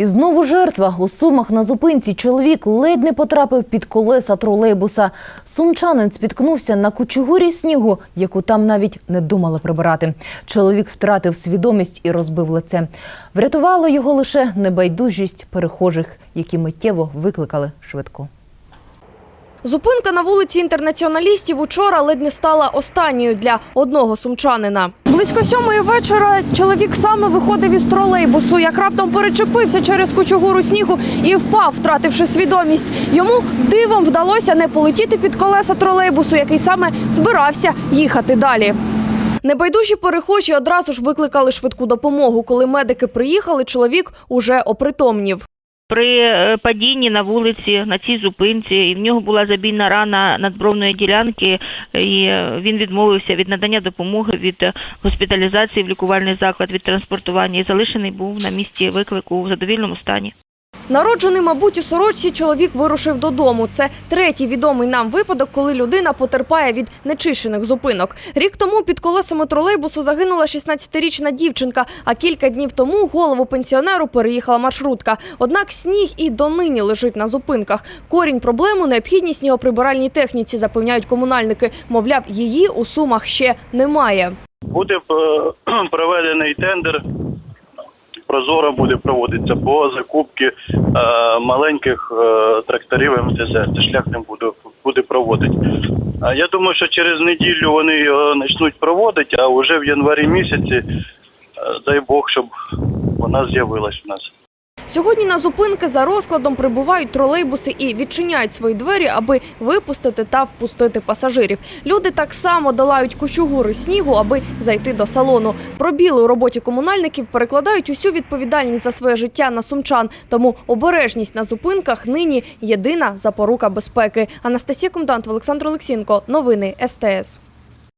І знову жертва у сумах на зупинці. Чоловік ледь не потрапив під колеса тролейбуса. Сумчанин спіткнувся на кучугурі снігу, яку там навіть не думали прибирати. Чоловік втратив свідомість і розбив лице. Врятувало його лише небайдужість перехожих, які миттєво викликали швидку. Зупинка на вулиці інтернаціоналістів учора ледь не стала останньою для одного сумчанина. Близько сьомої вечора чоловік саме виходив із тролейбусу, як раптом перечепився через кучугуру снігу і впав, втративши свідомість. Йому дивом вдалося не полетіти під колеса тролейбусу, який саме збирався їхати далі. Небайдужі перехожі одразу ж викликали швидку допомогу. Коли медики приїхали, чоловік уже опритомнів. При е, падінні на вулиці на цій зупинці, і в нього була забійна рана надбровної ділянки, і е, він відмовився від надання допомоги від е, госпіталізації в лікувальний заклад від транспортування і залишений був на місці виклику у задовільному стані. Народжений, мабуть, у сорочці чоловік вирушив додому. Це третій відомий нам випадок, коли людина потерпає від нечищених зупинок. Рік тому під колесами тролейбусу загинула 16-річна дівчинка, а кілька днів тому голову пенсіонеру переїхала маршрутка. Однак сніг і донині лежить на зупинках. Корінь проблеми – необхідність снігоприбиральній техніці, запевняють комунальники. Мовляв, її у Сумах ще немає. Буде е, проведений тендер. Прозоро буде проводитися по закупці е, маленьких е, тракторів МТЗ. Це шлях не буде, буде проводити. А я думаю, що через неділю вони його почнуть проводити, а вже в январі місяці, е, дай Бог, щоб вона з'явилась у нас. Сьогодні на зупинки за розкладом прибувають тролейбуси і відчиняють свої двері, аби випустити та впустити пасажирів. Люди так само долають кучугури снігу, аби зайти до салону. Пробіли у роботі комунальників перекладають усю відповідальність за своє життя на сумчан. Тому обережність на зупинках нині єдина запорука безпеки. Анастасія Комдант, Олександр Олексінко. Новини СТС.